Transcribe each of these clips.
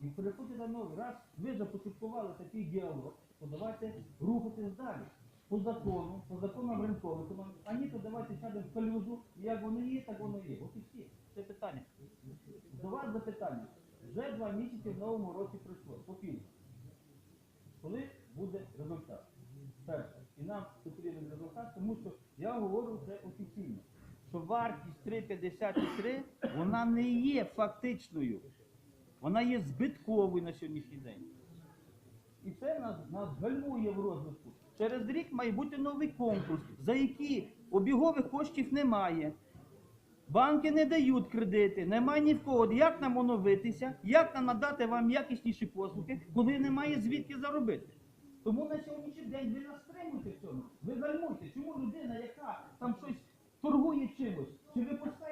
І переходьте на новий. Раз ви започаткували такий діалог, то давайте рухатись далі. По закону, по законам економіки. А ні, то давайте сядемо в калюжу, і як воно є, так воно є. От і всі. Це питання. До вас запитання. Вже два місяці в новому році пройшло. Покинь. Коли буде результат? Перше. І нам потрібен результат, тому що я говорю це офіційно. Що вартість 3,53 вона не є фактичною. Вона є збитковою на сьогоднішній день. І це нас, нас гальмує в розвитку. Через рік має бути новий конкурс, за який обігових коштів немає. Банки не дають кредити, немає ні в кого. Як нам оновитися, як нам надати вам якісніші послуги, коли немає звідки заробити? Тому на сьогоднішній день ви нас стримуєте в цьому. Ви гальмуйте. Чому людина, яка там щось торгує чимось, чи випускає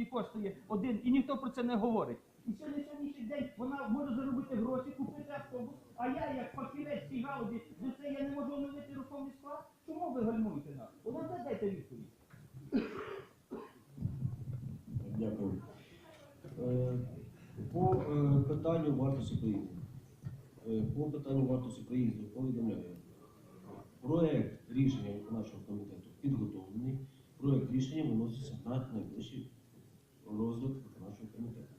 сьогодні коштує один, і ніхто про це не говорить. І сьогодні сьогоднішній день вона може заробити гроші, купити автобус, а я, як фахівець цій галузі, за це я не можу оновити рухомий склад. Чому ви гальмуєте нас? Вона це дайте відповідь. Дякую. Е, По е, питанню вартості проїзду. Е, По питанню вартості проїзду повідомляю. Проект рішення виконавчого комітету підготовлений. Проект рішення виноситься на найближчий розгляд нашого комітету.